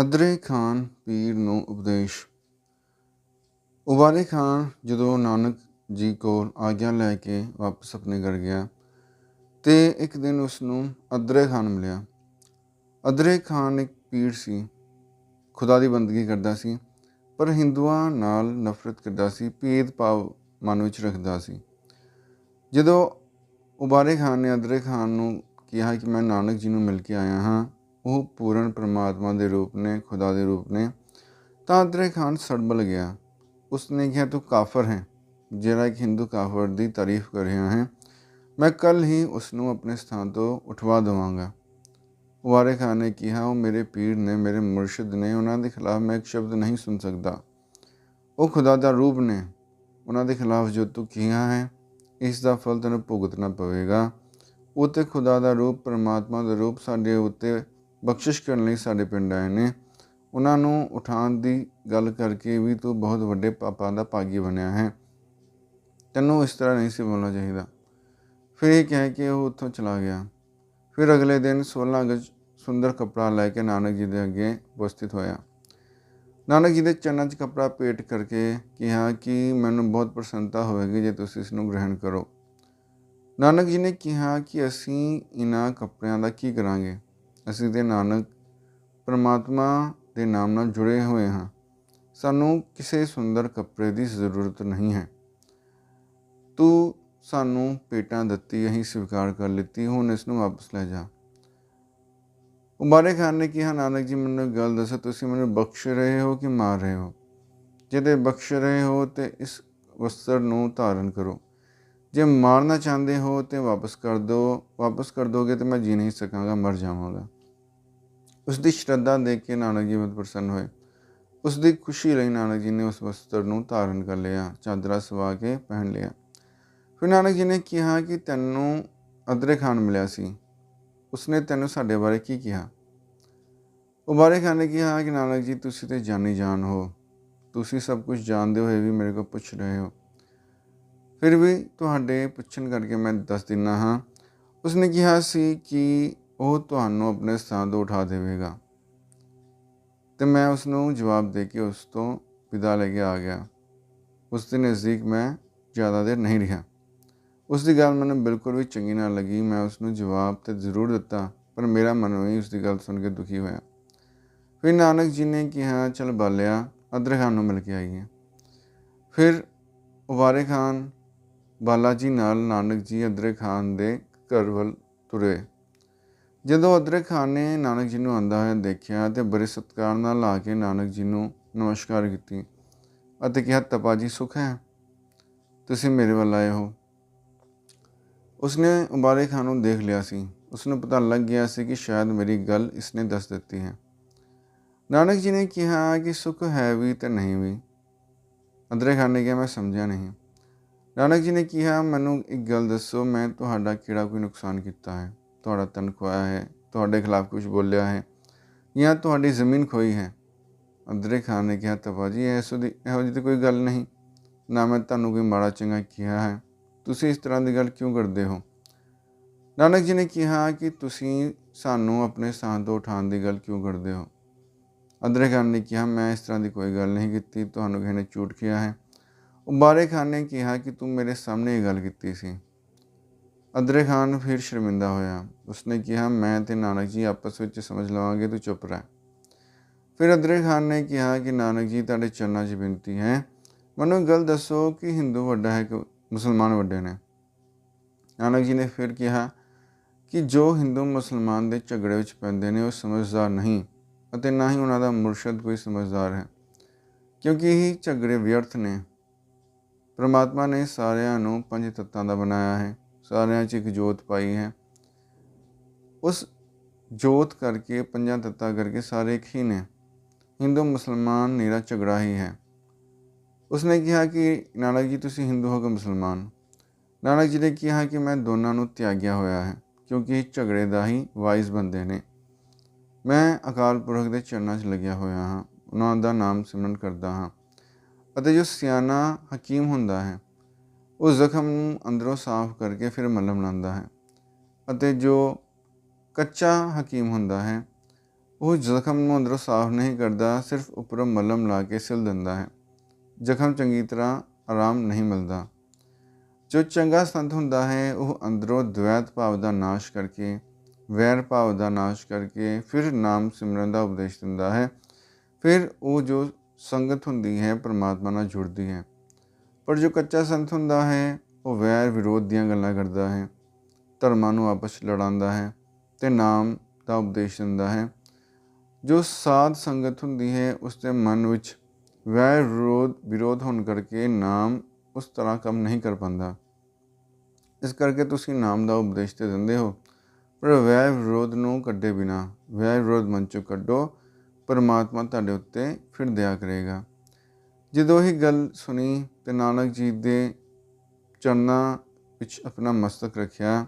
ਅਦਰੇ ਖਾਨ ਪੀਰ ਨੂੰ ਉਪਦੇਸ਼। ਉਬਾਰੇ ਖਾਨ ਜਦੋਂ ਨਾਨਕ ਜੀ ਕੋਲ ਆਗਿਆ ਲੈ ਕੇ ਵਾਪਸ ਆਪਣੇ ਘਰ ਗਿਆ ਤੇ ਇੱਕ ਦਿਨ ਉਸ ਨੂੰ ਅਦਰੇ ਖਾਨ ਮਿਲਿਆ। ਅਦਰੇ ਖਾਨ ਇੱਕ ਪੀਰ ਸੀ, ਖੁਦਾ ਦੀ ਬੰਦਗੀ ਕਰਦਾ ਸੀ, ਪਰ ਹਿੰਦੂਆਂ ਨਾਲ ਨਫ਼ਰਤ ਕਰਦਾ ਸੀ ਭੇਦਭਾਵ ਮਨ ਵਿੱਚ ਰੱਖਦਾ ਸੀ। ਜਦੋਂ ਉਬਾਰੇ ਖਾਨ ਨੇ ਅਦਰੇ ਖਾਨ ਨੂੰ ਕਿਹਾ ਕਿ ਮੈਂ ਨਾਨਕ ਜੀ ਨੂੰ ਮਿਲ ਕੇ ਆਇਆ ਹਾਂ ਉਹ ਪੂਰਨ ਪਰਮਾਤਮਾ ਦੇ ਰੂਪ ਨੇ, ਖੁਦਾ ਦੇ ਰੂਪ ਨੇ। ਤਾਂ ਅਦਰੇ ਖਾਨ ਸੜਬਲ ਗਿਆ। ਉਸਨੇ ਕਿਹਾ, ਤੂੰ ਕਾਫਰ ਹੈ, ਜਿਹੜਾ ਇੱਕ ਹਿੰਦੂ ਕਾਫਰ ਦੀ ਤਾਰੀਫ ਕਰ ਰਿਹਾ ਹੈ। ਮੈਂ ਕੱਲ ਹੀ ਉਸ ਨੂੰ ਆਪਣੇ ਸਥਾਨ ਤੋਂ ਉਠਵਾ ਦੇਵਾਂਗਾ। ਉਬਾਰੇ ਖਾਨ ਨੇ ਕਿਹਾ, ਉਹ ਮੇਰੇ ਪੀਰ ਨੇ, ਮੇਰੇ ਮੁਰਸ਼ਿਦ ਨੇ, ਉਹਨਾਂ ਦੇ ਖਿਲਾਫ ਮੈਂ ਇੱਕ ਸ਼ਬਦ ਨਹੀਂ ਸੁਣ ਸਕਦਾ। ਉਹ ਖੁਦਾ ਦਾ ਰੂਪ ਨੇ। ਉਹਨਾਂ ਦੇ ਖਿਲਾਫ ਜੋ ਤੂੰ ਕਿਹਾ ਹੈ, ਇਸ ਦਾ ਫਲ ਤੈਨੂੰ ਭੁਗਤਣਾ ਪਵੇਗਾ। ਉਹ ਤੇ ਖੁਦਾ ਦਾ ਰੂਪ, ਪਰਮਾਤਮਾ ਦਾ ਰੂਪ ਸਾਡੇ ਉੱਤੇ ਬਖਸ਼ਿਸ਼ ਕਰਨ ਲਈ ਸਾਡੇ ਪਿੰਡ ਆਏ ਨੇ। ਉਹਨਾਂ ਨੂੰ ਉਠਾਉਣ ਦੀ ਗੱਲ ਕਰਕੇ ਵੀ ਤੂੰ ਬਹੁਤ ਵੱਡੇ ਪਾਪਾਂ ਦਾ ਭਾਗੀ ਬਣਿਆ ਹੈ। ਤੈਨੂੰ ਇਸ ਤਰ੍ਹਾਂ ਨਹੀਂ ਸੀ ਬੋਲਣਾ ਚਾਹੀਦਾ। ਫਿਰ ਇਹ ਕਹਿ ਕੇ ਉਹ ਉੱਥੋਂ ਚਲਾ ਗਿਆ। ਫਿਰ ਅਗਲੇ ਦਿਨ 16 ਅਗਸਤ ਸੁੰਦਰ ਕਪੜਾ ਲੈ ਕੇ ਨਾਨਕ ਜੀ ਦੇ ਅੱਗੇ ਉਪਸਥਿਤ ਹੋਇਆ। ਨਾਨਕ ਜੀ ਦੇ ਚਰਨਾਂ 'ਚ ਕਪੜਾ ਪੇਟ ਕਰਕੇ ਕਿਹਾ ਕਿ ਮੈਨੂੰ ਬਹੁਤ ਪ੍ਰਸੰਨਤਾ ਹੋਵੇਗੀ ਜੇ ਤੁਸੀਂ ਇਸ ਨੂੰ ਗ੍ਰਹਿਣ ਕਰੋ। ਨਾਨਕ ਜੀ ਨੇ ਕਿਹਾ ਕਿ ਅਸੀਂ ਇਹਨਾਂ ਕੱਪੜਿਆਂ ਦਾ ਕੀ ਕਰਾਂਗੇ? ਅਸੀਂ ਤੇ ਨਾਨਕ ਪਰਮਾਤਮਾ ਦੇ ਨਾਮ ਨਾਲ ਜੁੜੇ ਹੋਏ ਹਾਂ। ਸਾਨੂੰ ਕਿਸੇ ਸੁੰਦਰ ਕੱਪੜੇ ਦੀ ਜ਼ਰੂਰਤ ਨਹੀਂ ਹੈ। ਤੂੰ ਸਾਨੂੰ ਪੇਟਾਂ ਦਿੱਤੀ, ਅਸੀਂ ਸਵੀਕਾਰ ਕਰ ਲਿੱਤੀ, ਹੁਣ ਇਸ ਨੂੰ ਵਾਪਸ ਲੈ ਜਾ। ਉਬਾਰੇ ਖਾਨ ਨੇ ਕਿਹਾ, ਨਾਨਕ ਜੀ, ਮੈਨੂੰ ਇੱਕ ਗੱਲ ਦੱਸੋ, ਤੁਸੀਂ ਮੈਨੂੰ ਬਖਸ਼ ਰਹੇ ਹੋ ਕਿ ਮਾਰ ਰਹੇ ਹੋ? ਜੇ ਤੇ ਬਖਸ਼ ਰਹੇ ਹੋ ਤੇ ਇਸ ਵਸਤਰ ਨੂੰ ਧਾਰਨ ਕਰੋ। ਜੇ ਮਾਰਨਾ ਚਾਹੁੰਦੇ ਹੋ ਤੇ ਵਾਪਸ ਕਰ ਦਿਓ ਵਾਪਸ ਕਰ ਦੋਗੇ ਤੇ ਮੈਂ ਜੀ ਨਹੀਂ ਸਕਾਂਗਾ, ਮਰ ਜਾਵਾਂਗਾ। ਉਸ ਦੀ ਸ਼ਰਧਾ ਦੇਖ ਕੇ ਨਾਨਕ ਜੀ ਬਹੁਤ ਪ੍ਰਸੰਨ ਹੋਏ। ਉਸ ਦੀ ਖੁਸ਼ੀ ਲਈ ਨਾਨਕ ਜੀ ਨੇ ਉਸ ਵਸਤਰ ਨੂੰ ਧਾਰਨ ਕਰ ਲਿਆ, ਚਾਦਰਾ ਸਵਾ ਕੇ ਪਹਿਨ ਲਿਆ। ਫਿਰ ਨਾਨਕ ਜੀ ਨੇ ਕਿਹਾ ਕਿ ਤੈਨੂੰ ਅਦਰੇ ਖਾਨ ਮਿਲਿਆ ਸੀ। ਉਸਨੇ ਤੈਨੂੰ ਸਾਡੇ ਬਾਰੇ ਕੀ ਕਿਹਾ? ਉਬਾਰੇ ਖਾਨ ਨੇ ਕਿਹਾ ਕਿ ਨਾਨਕ ਜੀ, ਤੁਸੀਂ ਤੇ ਜਾਣੀ ਜਾਣ ਹੋ। ਤੁਸੀਂ ਸਭ ਕੁਝ ਜਾਣਦੇ ਹੋਏ ਵੀ ਮੇਰੇ ਕੋਲ ਪੁੱਛ ਰਹੇ ਹੋ। ਫਿਰ ਵੀ ਤੁਹਾਡੇ ਪੁੱਛਣ ਕਰਕੇ ਮੈਂ ਦੱਸ ਦਿੰਦਾ ਹਾਂ। ਉਸਨੇ ਕਿਹਾ ਸੀ ਕਿ ਉਹ ਤੁਹਾਨੂੰ ਆਪਣੇ ਸਥਾਨ ਤੋਂ ਉਠਾ ਦੇਵੇਗਾ। ਤੇ ਮੈਂ ਉਸ ਨੂੰ ਜਵਾਬ ਦੇ ਕੇ ਉਸ ਤੋਂ ਵਿਦਾ ਲੈ ਕੇ ਆ ਗਿਆ। ਉਸ ਦੇ ਨਜ਼ਦੀਕ ਮੈਂ ਜ਼ਿਆਦਾ ਦੇਰ ਨਹੀਂ ਰਿਹਾ। ਉਸ ਦੀ ਗੱਲ ਮੈਨੂੰ ਬਿਲਕੁਲ ਵੀ ਚੰਗੀ ਨਾ ਲੱਗੀ। ਮੈਂ ਉਸ ਨੂੰ ਜਵਾਬ ਤੇ ਜ਼ਰੂਰ ਦਿੱਤਾ, ਪਰ ਮੇਰਾ ਮਨ ਵੀ ਉਸ ਦੀ ਗੱਲ ਸੁਣ ਕੇ ਦੁਖੀ ਹੋਇਆ। ਫਿਰ ਨਾਨਕ ਜੀ ਨੇ ਕਿਹਾ, ਚਲ ਬਾਲਿਆ ਅਦਰ ਖਾਨ ਨੂੰ ਮਿਲ ਕੇ ਆਈਏ ਫਿਰ ਉਬਾਰੇ ਖਾਨ ਬਾਲਾ ਜੀ ਨਾਲ ਨਾਨਕ ਜੀ ਅਦਰ ਖਾਨ ਦੇ ਘਰ ਵੱਲ ਤੁਰੇ। ਜਦੋਂ ਅਦਰੇ ਖਾਨ ਨੇ ਨਾਨਕ ਜੀ ਨੂੰ ਆਂਦਾ ਹੋਇਆ ਦੇਖਿਆ ਤੇ ਬੜੇ ਸਤਿਕਾਰ ਨਾਲ ਲਾ ਕੇ ਨਾਨਕ ਜੀ ਨੂੰ ਨਮਸਕਾਰ ਕੀਤੀ ਅਤੇ ਕਿਹਾ, ਤਪਾ ਜੀ, ਸੁਖ ਹੈ? ਤੁਸੀਂ ਮੇਰੇ ਵੱਲ ਆਏ ਹੋ। ਉਸਨੇ ਉਬਾਰੇ ਖਾਨ ਨੂੰ ਦੇਖ ਲਿਆ ਸੀ। ਉਸਨੂੰ ਪਤਾ ਲੱਗ ਗਿਆ ਸੀ ਕਿ ਸ਼ਾਇਦ ਮੇਰੀ ਗੱਲ ਇਸਨੇ ਦੱਸ ਦਿੱਤੀ ਹੈ। ਨਾਨਕ ਜੀ ਨੇ ਕਿਹਾ ਕਿ ਸੁਖ ਹੈ ਵੀ ਤੇ ਨਹੀਂ ਵੀ। ਅਦਰੇ ਖਾਨ ਨੇ ਕਿਹਾ, ਮੈਂ ਸਮਝਿਆ ਨਹੀਂ। ਨਾਨਕ ਜੀ ਨੇ ਕਿਹਾ, ਮੈਨੂੰ ਇੱਕ ਗੱਲ ਦੱਸੋ, ਮੈਂ ਤੁਹਾਡਾ ਕਿਹੜਾ ਕੋਈ ਨੁਕਸਾਨ ਕੀਤਾ ਹੈ? ਤੁਹਾਡਾ ਤਨ ਖੋਇਆ ਹੈ, ਤੁਹਾਡੇ ਖਿਲਾਫ ਕੁਝ ਬੋਲਿਆ ਹੈ, ਜਾਂ ਤੁਹਾਡੀ ਜ਼ਮੀਨ ਖੋਈ ਹੈ। ਅਦਰੇ ਖਾਨ ਨੇ ਕਿਹਾ ਤਪਾ ਜੀ ਐਸੋ ਦੀ, ਇਹੋ ਜਿਹੀ ਤਾਂ ਕੋਈ ਗੱਲ ਨਹੀਂ। ਨਾ ਮੈਂ ਤੁਹਾਨੂੰ ਕੋਈ ਮਾੜਾ ਚੰਗਾ ਕਿਹਾ ਹੈ। ਤੁਸੀਂ ਇਸ ਤਰ੍ਹਾਂ ਦੀ ਗੱਲ ਕਿਉਂ ਕਰਦੇ ਹੋ? ਨਾਨਕ ਜੀ ਨੇ ਕਿਹਾ ਕਿ ਤੁਸੀਂ ਸਾਨੂੰ ਆਪਣੇ ਸਾਹ ਤੋਂ ਉਠਾਉਣ ਦੀ ਗੱਲ ਕਿਉਂ ਕਰਦੇ ਹੋ? ਅਦਰੇ ਖਾਨ ਨੇ ਕਿਹਾ, ਮੈਂ ਇਸ ਤਰ੍ਹਾਂ ਦੀ ਕੋਈ ਗੱਲ ਨਹੀਂ ਕੀਤੀ, ਤੁਹਾਨੂੰ ਕਿਸੇ ਨੇ ਝੂਠ ਕਿਹਾ ਹੈ। ਉਬਾਰੇ ਖਾਨ ਨੇ ਕਿਹਾ ਕਿ ਤੂੰ ਮੇਰੇ ਸਾਹਮਣੇ ਇਹ ਗੱਲ ਕੀਤੀ ਸੀ। ਅਦਰੇ ਖਾਨ ਫਿਰ ਸ਼ਰਮਿੰਦਾ ਹੋਇਆ। ਉਸਨੇ ਕਿਹਾ, ਮੈਂ ਤੇ ਨਾਨਕ ਜੀ ਆਪਸ ਵਿੱਚ ਸਮਝ ਲਵਾਂਗੇ, ਤੂੰ ਚੁੱਪ ਰਹਿ। ਫਿਰ ਅਦਰੇ ਖਾਨ ਨੇ ਕਿਹਾ ਕਿ, ਨਾਨਕ ਜੀ, ਤੁਹਾਡੇ ਚਰਨਾਂ 'ਚ ਬੇਨਤੀ ਹੈ। ਮੈਨੂੰ ਇੱਕ ਗੱਲ ਦੱਸੋ ਕਿ ਹਿੰਦੂ ਵੱਡਾ ਹੈ ਕਿ ਮੁਸਲਮਾਨ ਵੱਡੇ ਨੇ? ਨਾਨਕ ਜੀ ਨੇ ਫਿਰ ਕਿਹਾ ਕਿ, ਜੋ ਹਿੰਦੂ ਮੁਸਲਮਾਨ ਦੇ ਝਗੜੇ ਵਿੱਚ ਪੈਂਦੇ ਨੇ, ਉਹ ਸਮਝਦਾਰ ਨਹੀਂ ਅਤੇ ਨਾ ਹੀ ਉਹਨਾਂ ਦਾ ਮੁਰਸ਼ਦ ਕੋਈ ਸਮਝਦਾਰ ਹੈ, ਕਿਉਂਕਿ ਇਹ ਝਗੜੇ ਵਿਅਰਥ ਨੇ। ਪ੍ਰਮਾਤਮਾ ਨੇ ਸਾਰਿਆਂ ਨੂੰ ਪੰਜ ਤੱਤਾਂ ਦਾ ਬਣਾਇਆ ਹੈ। ਸਾਰਿਆਂ 'ਚ ਇੱਕ ਜੋਤ ਪਾਈ ਹੈ। ਉਸ ਜੋਤ ਕਰਕੇ ਪੰਜਾਂ ਤੱਤਾਂ ਕਰਕੇ ਸਾਰੇ ਇੱਕ ਹੀ ਨੇ। ਹਿੰਦੂ ਮੁਸਲਮਾਨ ਨੀਰਾ ਝਗੜਾ ਹੀ ਹੈ। ਉਸਨੇ ਕਿਹਾ ਕਿ, ਨਾਨਕ ਜੀ, ਤੁਸੀਂ ਹਿੰਦੂ ਹੋ ਕਿ ਮੁਸਲਮਾਨ? ਨਾਨਕ ਜੀ ਨੇ ਕਿਹਾ ਕਿ ਮੈਂ ਦੋਨਾਂ ਨੂੰ ਤਿਆਗਿਆ ਹੋਇਆ ਹੈ, ਕਿਉਂਕਿ ਇਹ ਝਗੜੇ ਦਾ ਹੀ ਵਾਇਸ ਬੰਦੇ ਨੇ। ਮੈਂ ਅਕਾਲ ਪੁਰਖ ਦੇ ਚਰਨਾਂ 'ਚ ਲੱਗਿਆ ਹੋਇਆ ਹਾਂ, ਉਹਨਾਂ ਦਾ ਨਾਮ ਸਿਮਰਨ ਕਰਦਾ ਹਾਂ। ਅਤੇ ਜੋ ਸਿਆਣਾ ਹਕੀਮ ਹੁੰਦਾ ਹੈ ਉਹ ਜ਼ਖਮ ਨੂੰ ਅੰਦਰੋਂ ਸਾਫ਼ ਕਰਕੇ ਫਿਰ ਮਲਮ ਲਾਉਂਦਾ ਹੈ ਅਤੇ ਜੋ ਕੱਚਾ ਹਕੀਮ ਹੁੰਦਾ ਹੈ ਉਹ ਜ਼ਖਮ ਨੂੰ ਅੰਦਰੋਂ ਸਾਫ਼ ਨਹੀਂ ਕਰਦਾ ਸਿਰਫ ਉੱਪਰੋਂ ਮਲਮ ਲਾ ਕੇ ਸਿਲ ਦਿੰਦਾ ਹੈ ਜ਼ਖਮ ਚੰਗੀ ਤਰ੍ਹਾਂ ਆਰਾਮ ਨਹੀਂ ਮਿਲਦਾ ਜੋ ਚੰਗਾ ਸੰਤ ਹੁੰਦਾ ਹੈ ਉਹ ਅੰਦਰੋਂ ਦ્વੈਤ ਭਾਵ ਦਾ ਨਾਸ਼ ਕਰਕੇ ਵੈਰ ਭਾਵ ਦਾ ਨਾਸ਼ ਕਰਕੇ ਫਿਰ ਨਾਮ ਸਿਮਰਨ ਦਾ ਉਪਦੇਸ਼ ਦਿੰਦਾ ਹੈ ਫਿਰ ਉਹ ਜੋ ਸੰਗਤ ਹੁੰਦੀ ਹੈ ਪਰਮਾਤਮਾ ਨਾਲ ਜੁੜਦੀ ਹੈ ਪਰ ਜੋ ਕੱਚਾ ਸੰਤ ਹੁੰਦਾ ਹੈ, ਉਹ ਵੈਰ ਵਿਰੋਧ ਦੀਆਂ ਗੱਲਾਂ ਕਰਦਾ ਹੈ, ਧਰਮਾਂ ਨੂੰ ਆਪਸ 'ਚ ਲੜਾਉਂਦਾ ਹੈ ਤੇ ਨਾਮ ਦਾ ਉਪਦੇਸ਼ ਦਿੰਦਾ ਹੈ। ਜੋ ਸਾਧ ਸੰਗਤ ਹੁੰਦੀ ਹੈ ਉਸ ਦੇ ਮਨ ਵਿੱਚ ਵੈਰ ਵਿਰੋਧ ਵਿਰੋਧ ਹੋਣ ਕਰਕੇ ਨਾਮ ਉਸ ਤਰ੍ਹਾਂ ਕੰਮ ਨਹੀਂ ਕਰ ਪਾਉਂਦਾ। ਇਸ ਕਰਕੇ ਤੁਸੀਂ ਨਾਮ ਦਾ ਉਪਦੇਸ਼ ਤੇ ਦਿੰਦੇ ਹੋ, ਪਰ ਵੈਰ ਵਿਰੋਧ ਨੂੰ ਕੱਢੇ ਬਿਨਾ, ਵੈਰ ਵਿਰੋਧ ਮਨ ਚੋਂ ਕੱਢੋ, ਪਰਮਾਤਮਾ ਤੁਹਾਡੇ ਉੱਤੇ ਫਿਰ ਦਇਆ ਕਰੇਗਾ। ਜਦੋਂ ਇਹ ਗੱਲ ਸੁਣੀ ਤੇ ਨਾਨਕ ਜੀ ਦੇ ਚਰਨਾਂ ਵਿੱਚ ਆਪਣਾ ਮਸਤਕ ਰੱਖਿਆ,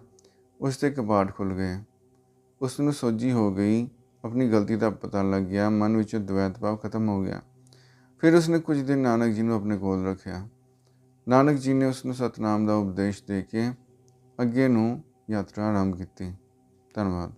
ਉਸ ਤੇ ਕਪਾਟ ਖੁੱਲ ਗਏ। ਉਸ ਨੂੰ ਸੋਝੀ ਹੋ ਗਈ, ਆਪਣੀ ਗਲਤੀ ਦਾ ਪਤਾ ਲੱਗ ਗਿਆ, ਮਨ ਵਿੱਚ ਦ્વੈਤ ਭਾਵ ਖਤਮ ਹੋ ਗਿਆ। ਫਿਰ ਉਸਨੇ ਕੁਝ ਦਿਨ ਨਾਨਕ ਜੀ ਨੂੰ ਆਪਣੇ ਕੋਲ ਰੱਖਿਆ। ਨਾਨਕ ਜੀ ਨੇ ਉਸ ਨੂੰ ਸਤਨਾਮ ਦਾ ਉਪਦੇਸ਼ ਦੇ ਕੇ ਅੱਗੇ ਨੂੰ ਯਾਤਰਾ ਆਰੰਭ ਕੀਤੀ। ਧੰਨਵਾਦ।